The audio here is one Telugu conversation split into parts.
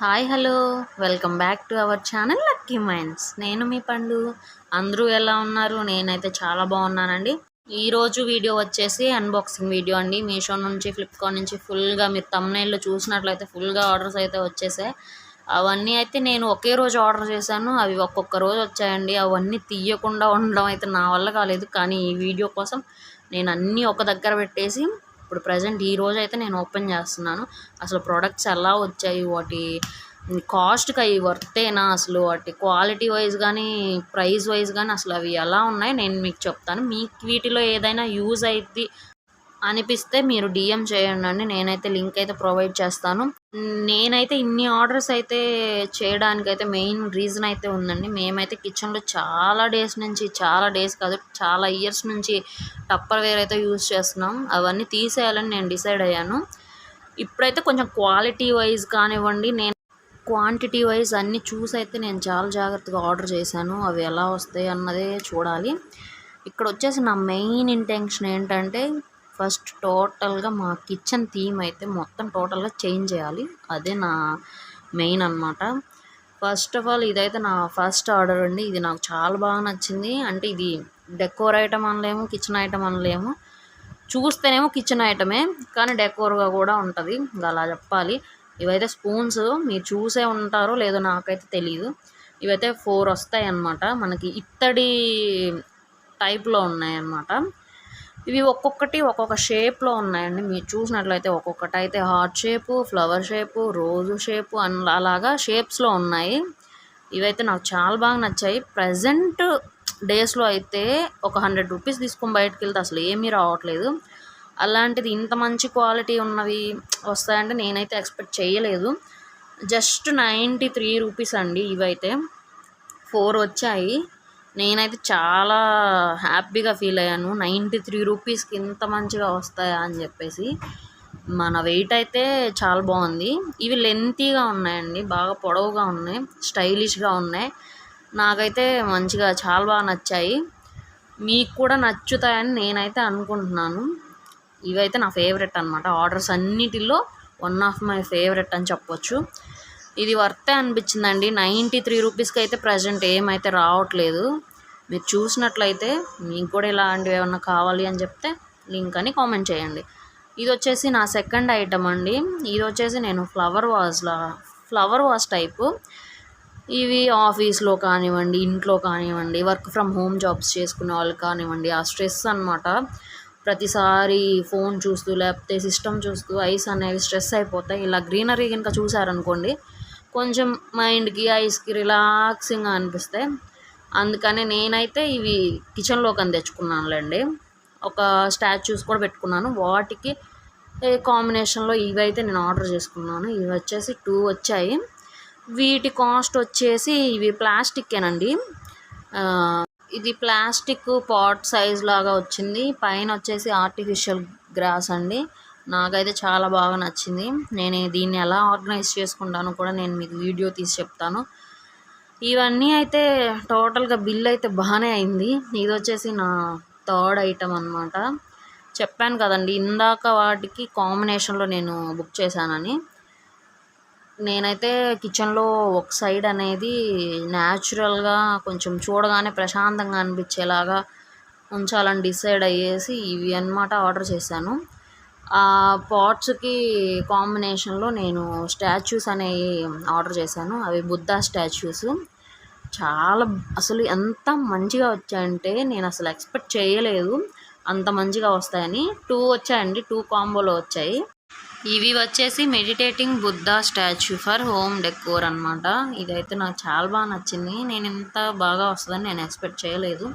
Hi hello. Welcome back to our channel lucky minds. నేను మీ పండు. అందరూ ఎలా ఉన్నారు? నేనైతే చాలా బాగున్నానండి. ఈరోజు వీడియో వచ్చేసి అన్బాక్సింగ్ వీడియో అండి. మీషో నుంచి ఫ్లిప్కార్ట్ నుంచి ఫుల్గా మీరు తమ్నైల్లో చూసినట్లయితే ఫుల్గా ఆర్డర్స్ అయితే వచ్చేసాయి. అవన్నీ అయితే నేను ఒకే రోజు ఆర్డర్ చేశాను. అవి ఒక్కొక్క రోజు వచ్చాయండి. అవన్నీ తీయకుండా ఉండడం అయితే నా వల్ల కాలేదు. కానీ ఈ వీడియో కోసం నేను అన్నీ ఒక దగ్గర పెట్టేసి ఇప్పుడు ప్రజెంట్ ఈ రోజు అయితే నేను ఓపెన్ చేస్తున్నాను. అసలు ప్రోడక్ట్స్ ఎలా వచ్చాయి? వాటి కాస్ట్కి అవి వర్తేనా అసలు? వాటి క్వాలిటీ వైజ్ కానీ ప్రైస్ వైజ్ కానీ అసలు అవి ఎలా ఉన్నాయి? నేను మీకు చెప్తాను. మీకు వీటిలో ఏదైనా యూజ్ అయింది అనిపిస్తే మీరు డిఎం చేయండి నేనైతే లింక్ అయితే ప్రొవైడ్ చేస్తాను. నేనైతే ఇన్ని ఆర్డర్స్ అయితే చేయడానికి అయితే మెయిన్ రీజన్ అయితే ఉందండి. మేమైతే కిచెన్లో చాలా డేస్ నుంచి చాలా డేస్ కాదు చాలా ఇయర్స్ నుంచి టప్పర్ వేర్ అయితే యూజ్ చేస్తున్నాం. అవన్నీ తీసేయాలని నేను డిసైడ్ అయ్యాను. ఇప్పుడైతే కొంచెం క్వాలిటీ వైజ్ కానివ్వండి నేను క్వాంటిటీ వైజ్ అన్నీ చూసి అయితే నేను చాలా జాగ్రత్తగా ఆర్డర్ చేశాను. అవి ఎలా వస్తాయి అన్నదే చూడాలి. ఇక్కడ వచ్చేసి నా మెయిన్ ఇంటెన్షన్ ఏంటంటే ఫస్ట్ టోటల్గా మా కిచెన్ థీమ్ అయితే మొత్తం టోటల్గా చేంజ్ చేయాలి. అదే నా మెయిన్ అనమాట ఫస్ట్ ఆఫ్ ఆల్ ఇదైతే నా ఫస్ట్ ఆర్డర్ అండి. ఇది నాకు చాలా బాగా నచ్చింది. అంటే ఇది డెకోర్ ఐటమ్ అనలేము కిచెన్ ఐటమ్ అనలేము. చూస్తేనేమో కిచెన్ ఐటమే కానీ డెకోర్గా కూడా ఉంటుంది. అలా చెప్పాలి. ఇవైతే స్పూన్స్ మీరు చూసే ఉంటారో లేదో నాకైతే తెలియదు ఇవైతే ఫోర్ వస్తాయి అన్నమాట మనకి ఇత్తడి టైప్లో ఉన్నాయి అన్నమాట ఇవి ఒక్కొక్కటి ఒక్కొక్క షేప్లో ఉన్నాయండి. మీరు చూసినట్లయితే ఒక్కొక్కటి అయితే heart shape flower shape rose shape అన్ అలాగా షేప్స్లో ఉన్నాయి. ఇవైతే నాకు చాలా బాగా నచ్చాయి. ప్రజెంట్ డేస్లో అయితే ఒక హండ్రెడ్ రూపీస్ తీసుకొని బయటకు వెళ్తే అసలు ఏమీ రావట్లేదు. అలాంటిది ఇంత మంచి క్వాలిటీ ఉన్నవి వస్తాయంటే నేనైతే ఎక్స్పెక్ట్ చేయలేదు. జస్ట్ నైంటీ త్రీ రూపీస్ అండి ఇవైతే. ఫోర్ వచ్చాయి. నేనైతే చాలా హ్యాపీగా ఫీల్ అయ్యాను. నైంటీ త్రీ రూపీస్కి ఇంత మంచిగా వస్తాయా అని చెప్పేసి. మన వెయిట్ అయితే చాలా బాగుంది. ఇవి లెంతీగా ఉన్నాయండి. బాగా పొడవుగా ఉన్నాయి. స్టైలిష్గా ఉన్నాయి. నాకైతే మంచిగా చాలా బాగా నచ్చాయి. మీకు కూడా నచ్చుతాయని నేనైతే అనుకుంటున్నాను. ఇవైతే నా ఫేవరెట్ అనమాట ఆర్డర్స్ అన్నిటిలో వన్ ఆఫ్ మై ఫేవరెట్ అని చెప్పొచ్చు. ఇది వర్తే అనిపించిందండి. నైంటీ త్రీ రూపీస్కి అయితే ప్రజెంట్ ఏమైతే రావట్లేదు. మీరు చూసినట్లయితే మీకు కూడా ఇలాంటివి ఏమన్నా కావాలి అని చెప్తే లింక్ అని కామెంట్ చేయండి. ఇది వచ్చేసి నా సెకండ్ ఐటమ్ అండి. ఇది వచ్చేసి నేను ఫ్లవర్ వాజ్లా ఫ్లవర్ వాజ్ టైపు. ఇవి ఆఫీస్లో కానివ్వండి ఇంట్లో కానివ్వండి వర్క్ ఫ్రమ్ హోమ్ జాబ్స్ చేసుకునే వాళ్ళు కానివ్వండి ఆ స్ట్రెస్ అనమాట ప్రతిసారి ఫోన్ చూస్తూ లేకపోతే సిస్టమ్ చూస్తూ ఐస్ అనేవి స్ట్రెస్ అయిపోతాయి. ఇలా గ్రీనరీ కనుక చూసారనుకోండి కొంచెం మైండ్కి ఐస్కి రిలాక్సింగ్గా అనిపిస్తే అందుకని నేనైతే ఇవి కిచెన్లోకి అని తెచ్చుకున్నానులేండి. ఒక స్టాచ్యూస్ కూడా పెట్టుకున్నాను. వాటికి కాంబినేషన్లో ఇవైతే నేను ఆర్డర్ చేసుకున్నాను. ఇవి వచ్చేసి టూ వచ్చాయి. వీటి కాస్ట్ వచ్చేసి ఇవి ప్లాస్టిక్కేనండి ఇది ప్లాస్టిక్ పాట్ సైజ్ లాగా వచ్చింది. పైన వచ్చేసి ఆర్టిఫిషియల్ గ్రాస్ అండి. నాకైతే చాలా బాగా నచ్చింది. నేను దీన్ని ఎలా ఆర్గనైజ్ చేసుకుంటానో కూడా నేను మీకు వీడియో తీసి చెప్తాను. ఇవన్నీ అయితే టోటల్గా బిల్ అయితే బాగానే అయింది. ఇది వచ్చేసి నా థర్డ్ ఐటమ్ అనమాట చెప్పాను కదండి ఇందాక వాటికి కాంబినేషన్లో నేను బుక్ చేశానని. నేనైతే కిచెన్లో ఒక సైడ్ అనేది న్యాచురల్గా కొంచెం చూడగానే ప్రశాంతంగా అనిపించేలాగా ఉంచాలని డిసైడ్ అయ్యేసి ఇవి అన్నమాట ఆర్డర్ చేశాను. పాట్స్కి కాంబినేషన్లో నేను స్టాచ్యూస్ అనేవి ఆర్డర్ చేశాను. అవి బుద్ధ స్టాచ్యూస్. చాలా అసలు ఎంత మంచిగా వచ్చాయంటే నేను అసలు ఎక్స్పెక్ట్ చేయలేదు. అంత మంచిగా వస్తాయని. టూ వచ్చాయండి. టూ కాంబోలో వచ్చాయి. ఇవి వచ్చేసి meditating Buddha statue for home decor అనమాట ఇదైతే నాకు చాలా బాగా నచ్చింది. నేను ఇంత బాగా వస్తుందని నేను ఎక్స్పెక్ట్ చేయలేదు.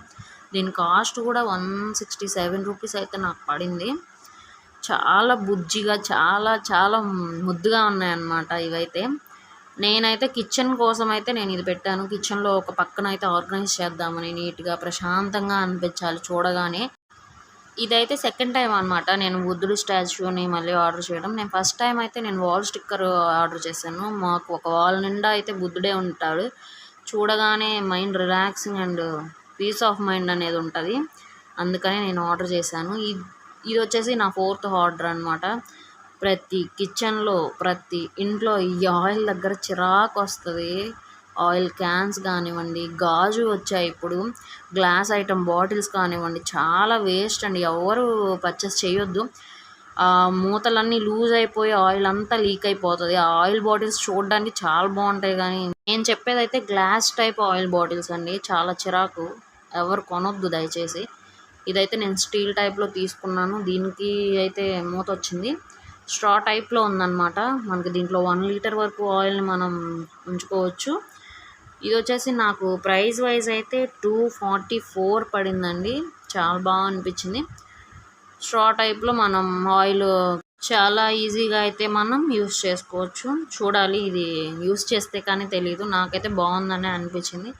దీని కాస్ట్ కూడా వన్ సిక్స్టీ సెవెన్ రూపీస్ అయితే నాకు పడింది. చాలా బుజ్జిగా చాలా చాలా ముద్దుగా ఉన్నాయన్నమాట ఇవైతే. నేనైతే కిచెన్ కోసం అయితే నేను ఇది పెట్టాను. కిచెన్లో ఒక పక్కన అయితే ఆర్గనైజ్ చేద్దామని నీట్గా ప్రశాంతంగా అనిపించాలి చూడగానే. ఇదైతే సెకండ్ టైం అనమాట నేను బుద్ధుడు స్టాచ్యూని మళ్ళీ ఆర్డర్ చేయడం. నేను ఫస్ట్ టైం అయితే నేను వాల్ స్టిక్కర్ ఆర్డర్ చేశాను. మాకు ఒక వాల్ నిండా అయితే బుద్ధుడే ఉంటాడు. చూడగానే mind relaxing and peace of mind అనేది ఉంటుంది. అందుకనే నేను ఆర్డర్ చేశాను. ఇది వచ్చేసి నా ఫోర్త్ ఆర్డర్ అనమాట ప్రతి కిచెన్లో ప్రతి ఇంట్లో ఈ ఆయిల్ దగ్గర చిరాకు వస్తుంది. ఆయిల్ క్యాన్స్ కానివ్వండి గాజు వచ్చాయి ఇప్పుడు. గ్లాస్ ఐటమ్ బాటిల్స్ కానివ్వండి చాలా వేస్ట్ అండి. ఎవరు పర్చేస్ చేయొద్దు. ఆ మూతలన్నీ లూజ్ అయిపోయి ఆయిల్ అంతా లీక్ అయిపోతుంది. ఆ ఆయిల్ బాటిల్స్ చూడడానికి చాలా బాగుంటాయి కానీ నేను చెప్పేది అయితే గ్లాస్ టైప్ ఆయిల్ బాటిల్స్ అండి. చాలా చిరాకు. ఎవరు కొనొద్దు దయచేసి. ఇదైతే నేను స్టీల్ టైప్లో తీసుకున్నాను. దీనికి అయితే మూత వచ్చింది. స్ట్రా టైప్లో ఉందన్నమాట. మనకి దీంట్లో వన్ లీటర్ వరకు ఆయిల్ని మనం ఉంచుకోవచ్చు. ఇది వచ్చేసి నాకు ప్రైస్ వైజ్ అయితే టూ ఫార్టీ ఫోర్ పడిందండి. చాలా బాగా అనిపించింది. స్ట్రా టైప్లో మనం ఆయిల్ చాలా ఈజీగా అయితే మనం యూస్ చేసుకోవచ్చు. చూడాలి ఇది యూస్ చేస్తే కానీ తెలియదు నాకైతే బాగుందని అనిపించింది.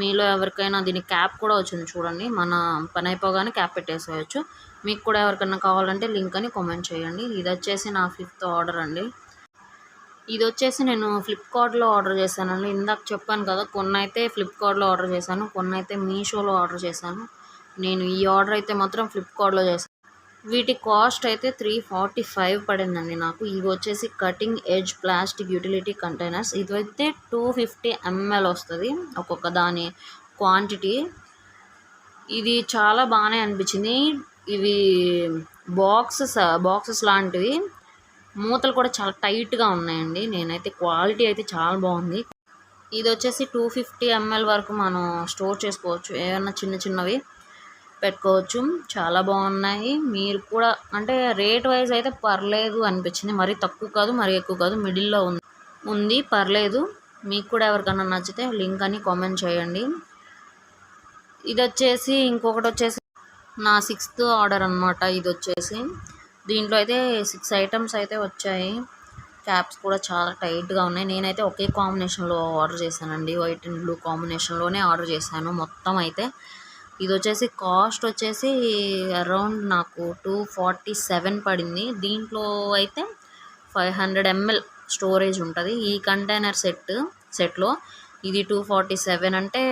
మీలో ఎవరికైనా దీని క్యాప్ కూడా వచ్చింది చూడండి. మన పని అయిపోగానే క్యాప్ పెట్టేసేయచ్చు. మీకు కూడా ఎవరికైనా కావాలంటే లింక్ అని కామెంట్ చేయండి. ఇది వచ్చేసి నా ఫిఫ్త్ ఆర్డర్ అండి. ఇది వచ్చేసి నేను ఫ్లిప్కార్ట్లో ఆర్డర్ చేశానండి. ఇందాక చెప్పాను కదా కొన్ని అయితే ఫ్లిప్కార్ట్లో ఆర్డర్ చేశాను కొన్ని అయితే మీషోలో ఆర్డర్ చేశాను. నేను ఈ ఆర్డర్ అయితే మాత్రం ఫ్లిప్కార్ట్లో చేశాను. వీటి కాస్ట్ అయితే త్రీ ఫార్టీ ఫైవ్ పడిందండి నాకు. ఇవి వచ్చేసి cutting edge plastic utility containers ఇది అయితే టూ ఫిఫ్టీ ఎంఎల్ వస్తుంది ఒక్కొక్క దాని క్వాంటిటీ ఇది చాలా బాగానే అనిపించింది. ఇవి బాక్సెస్ బాక్సెస్ లాంటివి. మూతలు కూడా చాలా టైట్గా ఉన్నాయండి. నేనైతే క్వాలిటీ అయితే చాలా బాగుంది. ఇది వచ్చేసి టూ ఫిఫ్టీ ఎంఎల్ వరకు మనం స్టోర్ చేసుకోవచ్చు. ఏమన్నా చిన్న చిన్నవి. పెట్టుకోవచ్చు. చాలా బాగున్నాయి. మీరు కూడా అంటే రేట్ వైజ్ అయితే పర్లేదు అనిపించింది. మరీ తక్కువ కాదు మరీ ఎక్కువ కాదు. మిడిల్లో ఉంది ఉంది. పర్లేదు. మీకు కూడా ఎవరికైనా నచ్చితే లింక్ అని కామెంట్ చేయండి. ఇది వచ్చేసి ఇంకొకటి వచ్చేసి నా సిక్స్త్ ఆర్డర్ అనమాట ఇది వచ్చేసి దీంట్లో అయితే సిక్స్ ఐటమ్స్ అయితే వచ్చాయి. క్యాప్స్ కూడా చాలా టైట్గా ఉన్నాయి. నేనైతే ఒకే కాంబినేషన్లో ఆర్డర్ చేశానండి. వైట్ అండ్ బ్లూ కాంబినేషన్లోనే ఆర్డర్ చేశాను. మొత్తం అయితే ఇది వచ్చేసి కాస్ట్ వచ్చేసి అరౌండ్ నాకు టూ ఫార్టీ సెవెన్ పడింది. దీంట్లో అయితే ఫైవ్ హండ్రెడ్ ఎంఎల్ స్టోరేజ్ ఉంటుంది. ఈ కంటైనర్ సెట్ సెట్లో ఇది టూ ఫార్టీ సెవెన్ అంటే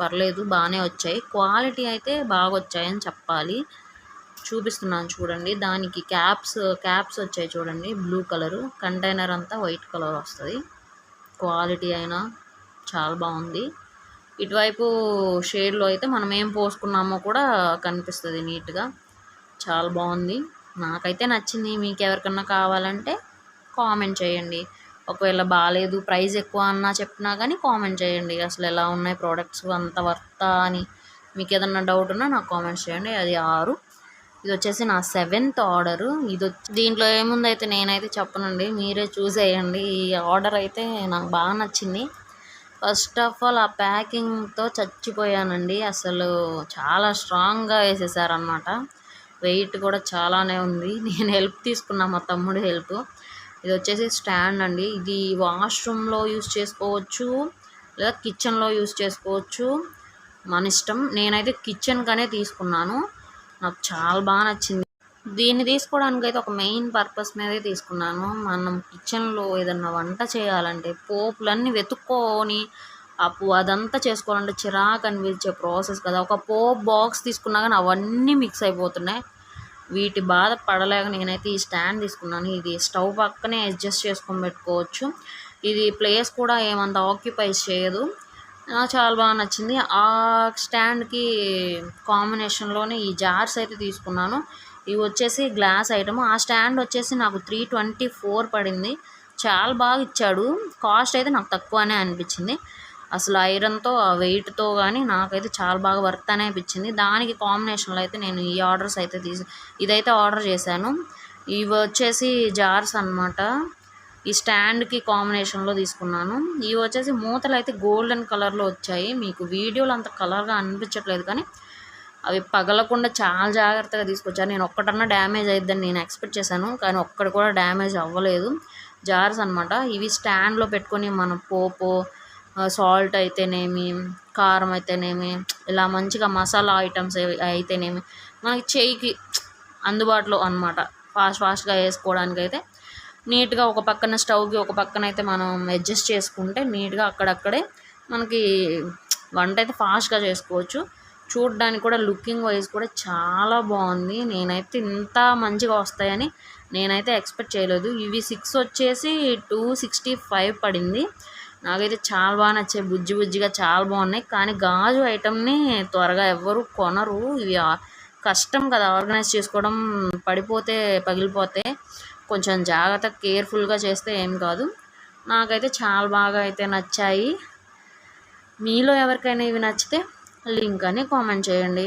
పర్లేదు బాగానే వచ్చాయి. క్వాలిటీ అయితే బాగా వచ్చాయని చెప్పాలి. చూపిస్తున్నాను చూడండి. దానికి క్యాప్స్ క్యాప్స్ వచ్చాయి చూడండి. Blue colour. కంటైనర్ అంతా వైట్ కలర్ వస్తుంది. క్వాలిటీ అయినా చాలా బాగుంది. ఇటువైపు షేడ్లో అయితే మనం ఏం పోసుకున్నామో కూడా కనిపిస్తుంది నీట్గా. చాలా బాగుంది. నాకైతే నచ్చింది. మీకు ఎవరికన్నా కావాలంటే కామెంట్ చేయండి. ఒకవేళ బాగాలేదు ప్రైస్ ఎక్కువ అన్నా చెప్పినా కానీ కామెంట్ చేయండి. అసలు ఎలా ఉన్నాయి ప్రోడక్ట్స్ అంత వర్తా అని మీకు ఏదన్నా డౌట్ ఉన్నా నాకు కామెంట్స్ చేయండి. అది ఆరు. ఇది వచ్చేసి నా సెవెంత్ ఆర్డరు. ఇది వచ్చి దీంట్లో ఏముంది అయితే నేనైతే చెప్పనండి. మీరే చూసేయండి. ఈ ఆర్డర్ అయితే నాకు బాగా నచ్చింది. ఫస్ట్ ఆఫ్ ఆల్ ఆ ప్యాకింగ్తో చచ్చిపోయానండి. అసలు చాలా స్ట్రాంగ్గా వేసేసారనమాట వెయిట్ కూడా చాలానే ఉంది. నేను హెల్ప్ తీసుకున్నా మా తమ్ముడు హెల్ప్. ఇది వచ్చేసి స్టాండ్ అండి. ఇది వాష్రూమ్లో యూస్ చేసుకోవచ్చు లేదా కిచెన్లో యూస్ చేసుకోవచ్చు. మన ఇష్టం. నేనైతే కిచెన్కనే తీసుకున్నాను. నాకు చాలా బాగా నచ్చింది. దీన్ని తీసుకోవడానికైతే ఒక మెయిన్ పర్పస్ మీదే తీసుకున్నాను. మనం కిచెన్లో ఏదన్నా వంట చేయాలంటే పోపులన్నీ వెతుక్కొని అప్పు అదంతా చేసుకోవాలంటే చిరాకు అనిపించే ప్రాసెస్ కదా. ఒక పోప్ బాక్స్ తీసుకున్నా కానీ అవన్నీ మిక్స్ అయిపోతున్నాయి. వీటి బాధ పడలేక నేనైతే ఈ స్టాండ్ తీసుకున్నాను. ఇది స్టవ్ పక్కనే అడ్జస్ట్ చేసుకొని పెట్టుకోవచ్చు. ఇది ప్లేస్ కూడా ఏమంత ఆక్యుపైజ్ చేయదు. నాకు చాలా బాగా నచ్చింది. ఆ స్టాండ్కి కాంబినేషన్లోనే ఈ జార్స్ అయితే తీసుకున్నాను. ఇవి వచ్చేసి గ్లాస్ ఐటమ్. ఆ స్టాండ్ వచ్చేసి నాకు త్రీ ట్వంటీ ఫోర్ పడింది. చాలా బాగా ఇచ్చాడు. కాస్ట్ అయితే నాకు తక్కువనే అనిపించింది. అసలు ఐరన్తో ఆ వెయిట్తో కానీ నాకైతే చాలా బాగా వర్త్ అనే అనిపించింది. దానికి కాంబినేషన్లో అయితే నేను ఈ ఆర్డర్స్ అయితే తీసి ఇదైతే ఆర్డర్ చేశాను. ఇవి వచ్చేసి జార్స్ అనమాట ఈ స్టాండ్కి కాంబినేషన్లో తీసుకున్నాను. ఇవి వచ్చేసి మూతలు అయితే గోల్డెన్ కలర్లో వచ్చాయి. మీకు వీడియోలో అంత కలర్గా అనిపించట్లేదు కానీ అవి పగలకుండా చాలా జాగ్రత్తగా తీసుకొచ్చాను నేను ఒక్కటన్నా డ్యామేజ్ అయిద్దని నేను ఎక్స్పెక్ట్ చేశాను. కానీ ఒక్కటి కూడా డ్యామేజ్ అవ్వలేదు. జార్స్ అనమాట ఇవి స్టాండ్లో పెట్టుకొని మన పోపు సాల్ట్ అయితేనేమి కారం అయితేనేమి ఇలా మంచిగా మసాలా ఐటమ్స్ అయితేనేమి మనకి చేయికి అందుబాటులో అనమాట ఫాస్ట్ ఫాస్ట్గా వేసుకోవడానికి అయితే నీట్గా ఒక పక్కన స్టవ్కి ఒక పక్కన అయితే మనం అడ్జస్ట్ చేసుకుంటే నీట్గా అక్కడక్కడే మనకి వంట అయితే ఫాస్ట్గా చేసుకోవచ్చు. చూడడానికి కూడా లుకింగ్ వైజ్ కూడా చాలా బాగుంది. నేనైతే ఇంత మంచిగా వస్తాయని నేనైతే ఎక్స్పెక్ట్ చేయలేదు. ఇవి సిక్స్ వచ్చేసి టూ సిక్స్టీ ఫైవ్ పడింది. నాకైతే చాలా బాగా నచ్చాయి. బుజ్జి బుజ్జిగా చాలా బాగున్నాయి. కానీ గాజు ఐటమ్ని త్వరగా ఎవ్వరు కొనరు. ఇవి కష్టం కదా. ఆర్గనైజ్ చేసుకోవడం పడిపోతే పగిలిపోతే కొంచెం జాగ్రత్త కేర్ఫుల్గా చేస్తే ఏం కాదు. నాకైతే చాలా బాగా అయితే నచ్చాయి. మీలో ఎవరికైనా ఇవి నచ్చితే లింక్ అని కామెంట్ చేయండి.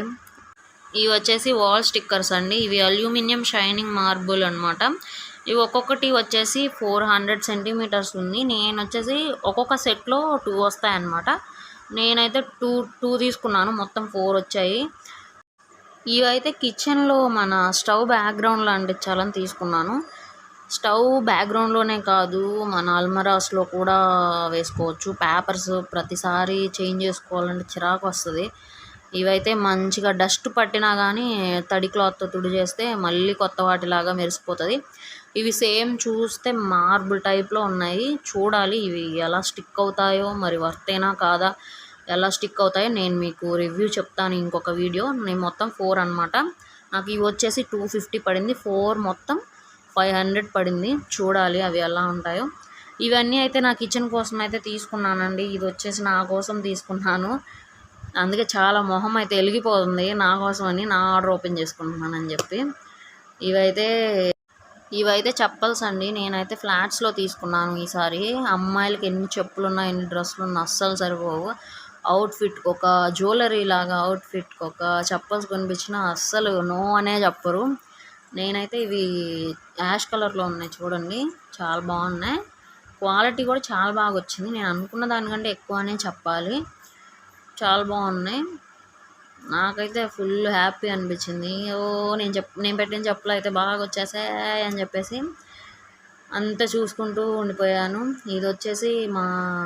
ఇవి వచ్చేసి వాల్ స్టిక్కర్స్ అండి. ఇవి అల్యూమినియం షైనింగ్ మార్బుల్ అనమాట ఇవి ఒక్కొక్కటి వచ్చేసి ఫోర్ హండ్రెడ్ సెంటీమీటర్స్ ఉంది. నేను వచ్చేసి ఒక్కొక్క సెట్లో టూ వస్తాయి అన్నమాట. నేనైతే టూ టూ తీసుకున్నాను. మొత్తం ఫోర్ వచ్చాయి. ఇవైతే కిచెన్లో మన స్టవ్ బ్యాక్గ్రౌండ్లో అంటించాలని తీసుకున్నాను. స్టవ్ బ్యాక్గ్రౌండ్లోనే కాదు మన అల్మరాస్లో కూడా వేసుకోవచ్చు. పేపర్స్ ప్రతిసారి చేంజ్ చేసుకోవాలంటే చిరాకు వస్తుంది. ఇవైతే మంచిగా డస్ట్ పట్టినా కానీ తడి క్లాత్తో తుడి చేస్తే మళ్ళీ కొత్త వాటిలాగా మెరిసిపోతుంది. ఇవి సేమ్ చూస్తే మార్బుల్ టైప్లో ఉన్నాయి. చూడాలి ఇవి ఎలా స్టిక్ అవుతాయో మరి వర్తేనా కాదా ఎలా స్టిక్ అవుతాయో నేను మీకు రివ్యూ చెప్తాను ఇంకొక వీడియో. నేను మొత్తం ఫోర్ అనమాట నాకు ఇవి వచ్చేసి టూ ఫిఫ్టీ పడింది. ఫోర్ మొత్తం ఫైవ్ హండ్రెడ్ పడింది. చూడాలి అవి ఎలా ఉంటాయో. ఇవన్నీ అయితే నా కిచెన్ కోసం అయితే తీసుకున్నానండి. ఇది వచ్చేసి నా కోసం తీసుకున్నాను. అందుకే చాలా మొహం అయితే వెలిగిపోతుంది నా కోసం అని నా ఆర్డర్ ఓపెన్ చేసుకుంటున్నానని చెప్పి. ఇవైతే ఇవైతే చెప్పల్స్ అండి. నేనైతే ఫ్లాట్స్లో తీసుకున్నాను ఈసారి. అమ్మాయిలకి ఎన్ని చెప్పులు ఉన్నా ఎన్ని డ్రెస్సులు ఉన్నా అస్సలు సరిపోవు. అవుట్ఫిట్కి ఒక జ్యువెలరీ లాగా అవుట్ఫిట్కి ఒక చెప్పల్స్ కొనిపించినా అస్సలు నో అనే చెప్పరు. నేనైతే ఇవి యాష్ కలర్లో ఉన్నాయి చూడండి. చాలా బాగున్నాయి. క్వాలిటీ కూడా చాలా బాగా వచ్చింది. నేను అనుకున్న దానికంటే ఎక్కువనే చెప్పాలి. చాలా బాగున్నాయి. నాకైతే ఫుల్ హ్యాపీ అనిపించింది. ఓ నేను చెప్ నేను పెట్టిన చెప్పులు అయితే బాగా వచ్చేసాయి అని చెప్పేసి అంతా చూసుకుంటూ ఉండిపోయాను. ఇది వచ్చేసి మా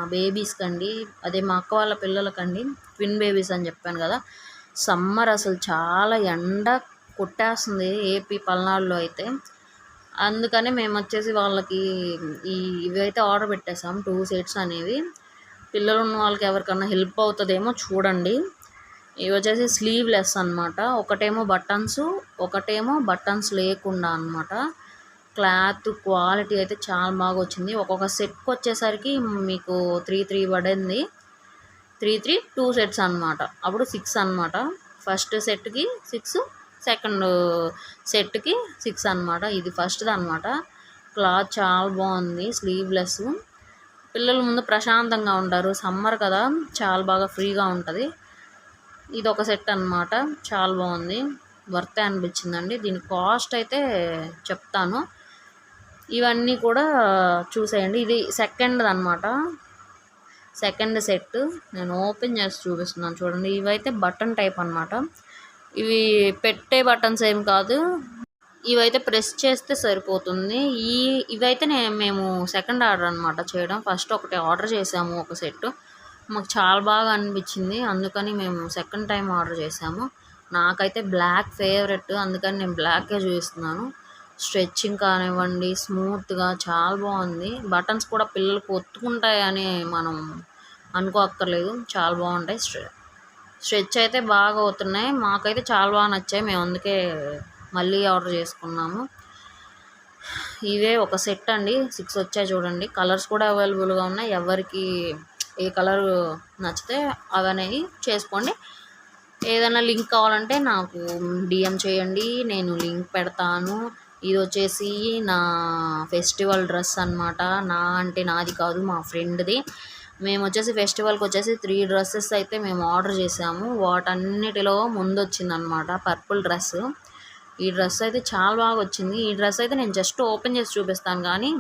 బేబీస్కి అండి అదే మా అక్క వాళ్ళ పిల్లలకండి. ట్విన్ బేబీస్ అని చెప్పాను కదా. సమ్మర్ అసలు చాలా ఎండ కొట్టేస్తుంది ఏపీ పల్నాడులో అయితే. అందుకని మేము వచ్చేసి వాళ్ళకి ఈ ఇవైతే ఆర్డర్ పెట్టేసాం టూ సెట్స్ అనేవి. పిల్లలు ఉన్న వాళ్ళకి ఎవరికన్నా హెల్ప్ అవుతుందేమో చూడండి. ఇవి వచ్చేసి స్లీవ్లెస్ అన్నమాట. ఒకటేమో బటన్స్ ఒకటేమో బటన్స్ లేకుండా అన్నమాట. క్లాత్ క్వాలిటీ అయితే చాలా బాగా వచ్చింది. ఒక్కొక్క సెట్కి వచ్చేసరికి మీకు త్రీ త్రీ పడింది. త్రీ త్రీ టూ సెట్స్ అనమాట అప్పుడు సిక్స్ అన్నమాట. ఫస్ట్ సెట్కి సిక్స్ సెకండ్ సెట్కి సిక్స్ అన్నమాట. ఇది ఫస్ట్ది అన్నమాట. క్లాత్ చాలా బాగుంది. స్లీవ్లెస్. పిల్లల ముందు ప్రశాంతంగా ఉంటారు. సమ్మర్ కదా చాలా బాగా ఫ్రీగా ఉంటుంది. ఇది ఒక సెట్ అన్నమాట. చాలా బాగుంది. వర్తే అనిపించిందండి. దీని కాస్ట్ అయితే చెప్తాను. ఇవన్నీ కూడా చూసేయండి. ఇది సెకండ్ అనమాట సెకండ్ సెట్. నేను ఓపెన్ చేసి చూపిస్తున్నాను. చూడండి. ఇవైతే బటన్ టైప్ అనమాట ఇవి పెట్టే బటన్స్ ఏం కాదు. ఇవైతే ప్రెస్ చేస్తే సరిపోతుంది. ఈ ఇవైతే నే మేము సెకండ్ ఆర్డర్ అనమాట చేయడం. ఫస్ట్ ఒకటి ఆర్డర్ చేసాము ఒక సెట్ మాకు చాలా బాగా అనిపించింది. అందుకని మేము సెకండ్ టైం ఆర్డర్ చేసాము. నాకైతే బ్లాక్ ఫేవరెట్ అందుకని నేను బ్లాకే చూస్తున్నాను స్ట్రెచ్చింగ్ కానివ్వండి స్మూత్గా చాలా బాగుంది. బటన్స్ కూడా పిల్లలు ఒత్తుకుంటాయని మనం అనుకోక్కర్లేదు. చాలా బాగుంటాయి. స్ట్రె స్ట్రెచ్ అయితే బాగా అవుతున్నాయి మాకైతే చాలా బాగా నచ్చాయి. మేము అందుకే మళ్ళీ ఆర్డర్ చేసుకున్నాము. ఇవే ఒక సెట్ అండి. సిక్స్ వచ్చాయి చూడండి. కలర్స్ కూడా అవైలబుల్గా ఉన్నాయి. ఎవరికి ఏ కలర్ నచ్చితే అవనేవి చేసుకోండి. ఏదైనా లింక్ కావాలంటే నాకు డిఎం చేయండి. నేను లింక్ పెడతాను. ఇది వచ్చేసి నా ఫెస్టివల్ డ్రెస్ అన్నమాట. నా అంటే నాది కాదు మా ఫ్రెండ్ది. మేము వచ్చేసి ఫెస్టివల్కి వచ్చేసి త్రీ డ్రెస్సెస్ అయితే మేము ఆర్డర్ చేసాము. వాటన్నిటిలో ముందు వచ్చిందనమాట పర్పుల్ డ్రెస్ ఈ డ్రెస్ అయితే చాలా బాగా వచ్చింది ఈ డ్రెస్ అయితే నేను జస్ట్ ఓపెన్ చేసి చూపిస్తాను కానీ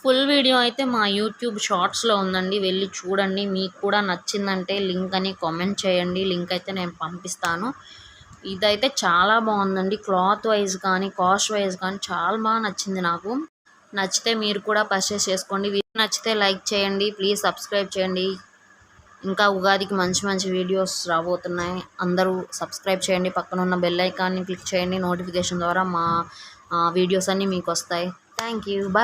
ఫుల్ వీడియో అయితే మా యూట్యూబ్ షార్ట్స్లో ఉందండి. వెళ్ళి చూడండి. మీకు కూడా నచ్చిందంటే లింక్ అని కామెంట్ చేయండి. లింక్ అయితే నేను పంపిస్తాను. ఇదైతే చాలా బాగుందండి. క్లాత్ వైజ్ కానీ కాస్ట్ వైజ్ కానీ చాలా బాగా నచ్చింది నాకు. నచ్చితే మీరు కూడా పర్చేస్ చేసుకోండి. వీడియో నచ్చితే లైక్ చేయండి. ప్లీజ్ సబ్స్క్రైబ్ చేయండి. ఇంకా ఉగాదికి మంచి మంచి వీడియోస్ రాబోతున్నాయి. అందరూ సబ్స్క్రైబ్ చేయండి. పక్కన ఉన్న బెల్ ఐకాన్ని క్లిక్ చేయండి. నోటిఫికేషన్ ద్వారా మా వీడియోస్ అన్నీ మీకు వస్తాయి. Thank you bye